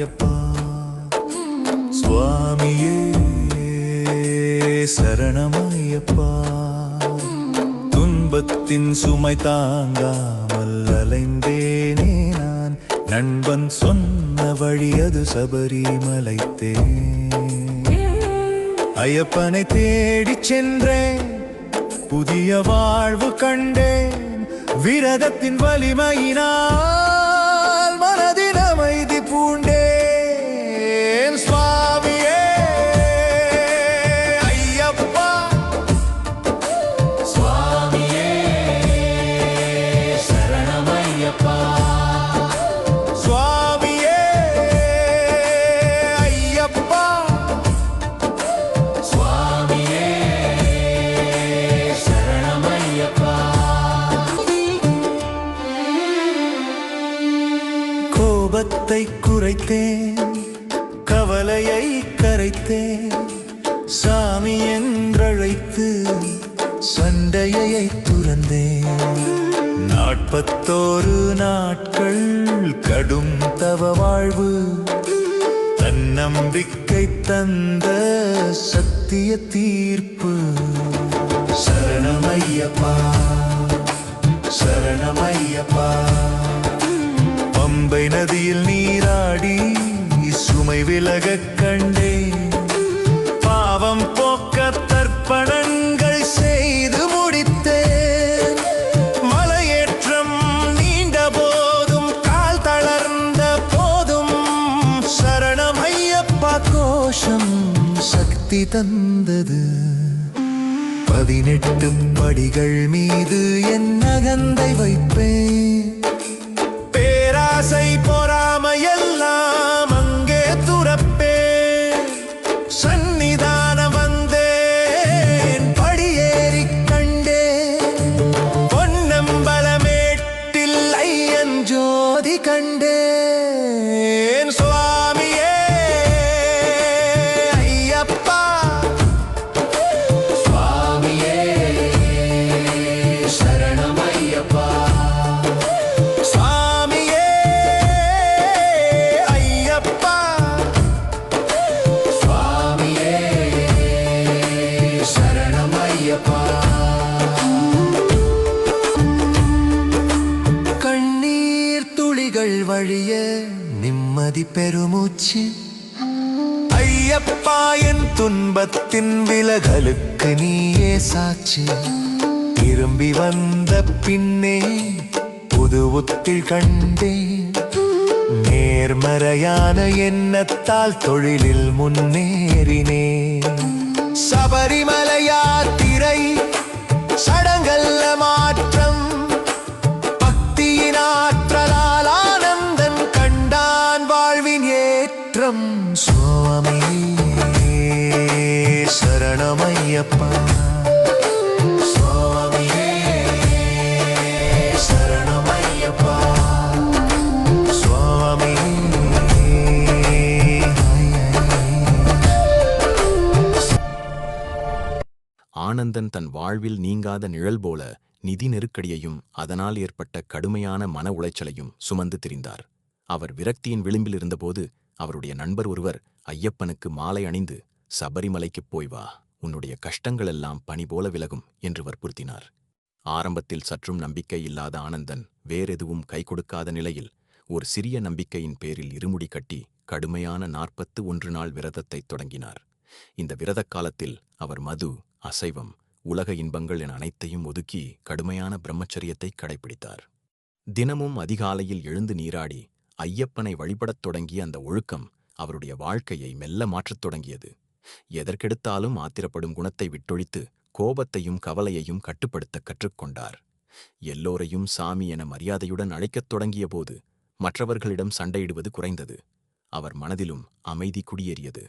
ஐயப்பா. சுவாமியே சரணமையப்பா துன்பத்தின் சுமை தாங்காமல் அலைந்தேனே நான். நண்பன் சொன்ன வழி அது சபரிமலைத்தே ஐயப்பனை தேடி சென்றேன் புதிய வாழ்வு கண்டேன் விரதத்தின் வலிமையினால். குறைத்தேன் கவலையை கரைத்தேன் சாமி என்றழைத்து சண்டையை துறந்தேன். நாற்பத்தோரு நாட்கள் கடும் தவ வாழ்வு தன்னம்பிக்கை தந்த சத்திய தீர்ப்பு. சரணமையப்பா சரணமையப்பா. பம்பை நதியில் நீராடி சுமை விலக கண்டே பாவம் போக்க தர்ப்பணங்கள் செய்து முடித்தேன். மலையேற்றம் நீண்ட போதும் கால் தளர்ந்த போதும் சரணம் ஐயப்பா கோஷம் சக்தி தந்தது. பதினெட்டு படிகள் மீது என் நகந்தை வைப்பேன். பேராசை பொறாமையெல்லாம் விழிகள் வழிய நிம்மதி பெருமூச்சு. ஐயப்பா என் துன்பத்தின் விலகலுக்கு நீயே சாட்சி. திரும்பி வந்த பின்னே புது உத்தில் கண்டேன். நேர்மறையான எண்ணத்தால் தொழிலில் முன்னேறினேன். சபரிமலையா திரை சரணமையப்பா. சுவாமியே சரணமையப்பா. ஆனந்தன் தன் வாழ்வில் நீங்காத நிழல் போல நிதி நெருக்கடியையும் அதனால் ஏற்பட்ட கடுமையான மன உளைச்சலையும் சுமந்து திரிந்தார். அவர் விரக்தியின் விளிம்பில் இருந்தபோது அவருடைய நண்பர் ஒருவர் ஐயப்பனுக்கு மாலை அணிந்து சபரிமலைக்குப் போய் வா உன்னுடைய கஷ்டங்களெல்லாம் பணி போல விலகும் என்று வற்புறுத்தினார். ஆரம்பத்தில் சற்றும் நம்பிக்கை இல்லாத ஆனந்தன் வேறெதுவும் கை கொடுக்காத நிலையில் ஒரு சிறிய நம்பிக்கையின் பேரில் இருமுடி கட்டி கடுமையான நாற்பத்து ஒன்று நாள் விரதத்தைத் தொடங்கினார். இந்த விரதக் காலத்தில் அவர் மது அசைவம் உலக இன்பங்கள் என அனைத்தையும் ஒதுக்கி கடுமையான பிரம்மச்சரியத்தை கடைபிடித்தார் தினமும் அதிகாலையில் எழுந்து நீராடி ஐயப்பனை வழிபடத் தொடங்கிய அந்த ஒழுக்கம் அவருடைய வாழ்க்கையை மெல்ல மாற்றத் தொடங்கியது. எதற்கெடுத்தாலும் ஆத்திரப்படும் குணத்தை விட்டொழித்து கோபத்தையும் கவலையையும் கட்டுப்படுத்தக் கற்றுக்கொண்டார். எல்லோரையும் சாமி என மரியாதையுடன் அழைக்கத் தொடங்கியபோது மற்றவர்களிடம் சண்டையிடுவது குறைந்தது. அவர் மனதிலும் அமைதி குடியேறியது.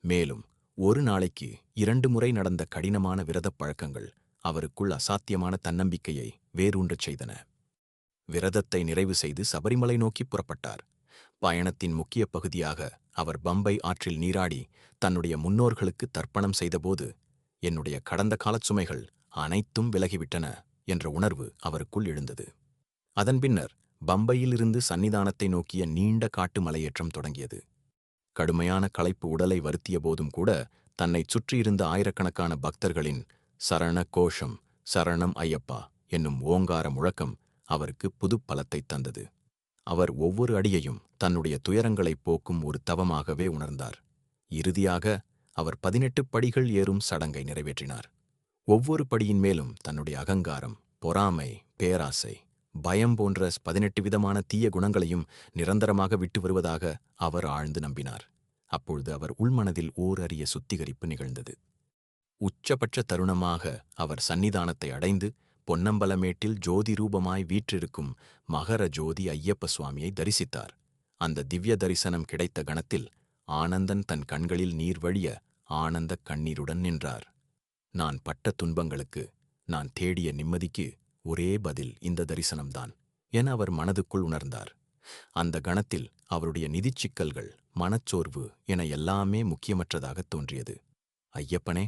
மேலும் ஒரு நாளைக்கு இரண்டு முறை நடந்த கடினமான விரதப் பழக்கங்கள் அவருக்குள் அசாத்தியமான தன்னம்பிக்கையை வேரூன்றச் செய்தன. விரதத்தை நிறைவு செய்து சபரிமலை நோக்கி புறப்பட்டார். பயணத்தின் முக்கிய பகுதியாக அவர் பம்பை ஆற்றில் நீராடி தன்னுடைய முன்னோர்களுக்கு தர்ப்பணம் செய்தபோது என்னுடைய கடந்த காலச் சுமைகள் அனைத்தும் விலகிவிட்டன என்ற உணர்வு அவருக்குள் எழுந்தது. அதன் பின்னர் பம்பையிலிருந்து சன்னிதானத்தை நோக்கிய நீண்ட காட்டு மலையேற்றம் தொடங்கியது. கடுமையான களைப்பு உடலை வருத்திய போதும் கூட தன்னைச் சுற்றியிருந்த ஆயிரக்கணக்கான பக்தர்களின் சரண கோஷம் சரணம் ஐயப்பா என்னும் ஓங்கார முழக்கம் அவருக்கு புது பலத்தைத் தந்தது. அவர் ஒவ்வொரு அடியையும் தன்னுடைய துயரங்களைப் போக்கும் ஒரு தவமாகவே உணர்ந்தார். இறுதியாக அவர் பதினெட்டு படிகள் ஏறும் சடங்கை நிறைவேற்றினார். ஒவ்வொரு படியின் மேலும் தன்னுடைய அகங்காரம் பொறாமை பேராசை பயம் போன்ற பதினெட்டு விதமான தீய குணங்களையும் நிரந்தரமாக விட்டு வருவதாக அவர் ஆழ்ந்து நம்பினார். அப்பொழுது அவர் உள்மனதில் ஓர் அரிய சுத்திகரிப்பு நிகழ்ந்தது. உச்சபட்ச தருணமாக அவர் சன்னிதானத்தை அடைந்து பொன்னம்பலமேட்டில் ஜோதி ரூபமாய் வீற்றிருக்கும் மகர ஜோதி ஐயப்ப சுவாமியை தரிசித்தார். அந்த திவ்ய தரிசனம் கிடைத்த கணத்தில் ஆனந்தன் தன் கண்களில் நீர் வழிய ஆனந்த கண்ணீருடன் நின்றார். நான் பட்ட துன்பங்களுக்கு நான் தேடிய நிம்மதிக்கு ஒரே பதில் இந்த தரிசனம்தான் என அவர் மனதுக்குள் உணர்ந்தார். அந்த கணத்தில் அவருடைய நிதிச் சிக்கல்கள் மனச்சோர்வு என எல்லாமே முக்கியமற்றதாகத் தோன்றியது. ஐயப்பனே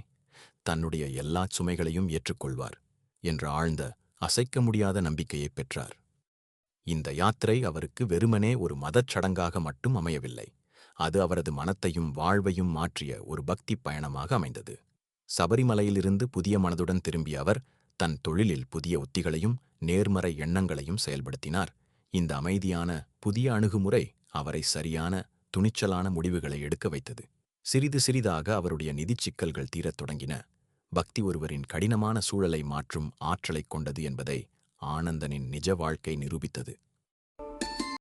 தன்னுடைய எல்லாச் சுமைகளையும் ஏற்றுக்கொள்வார். என்ற ஆழ்ந்த அசைக்க முடியாத நம்பிக்கையைப் பெற்றார். இந்த யாத்திரை அவருக்கு வெறுமனே ஒரு மதச் சடங்காக மட்டும் அமையவில்லை. அது அவரது மனத்தையும் வாழ்வையும் மாற்றிய ஒரு பக்திப் பயணமாக அமைந்தது. சபரிமலையிலிருந்து புதிய மனதுடன் திரும்பிய அவர் தன் தொழிலில் புதிய உத்திகளையும் நேர்மறை எண்ணங்களையும் செயல்படுத்தினார். இந்த அமைதியான புதிய அணுகுமுறை அவரை சரியான துணிச்சலான முடிவுகளை எடுக்க வைத்தது. சிறிது சிறிதாக அவருடைய நிதிச் சிக்கல்கள் தீரத் தொடங்கின. பக்தி ஒருவரின் கடினமான சூழலை மாற்றும் ஆற்றலைக் கொண்டது என்பதை ஆனந்தனின் நிஜ வாழ்க்கை நிரூபித்தது.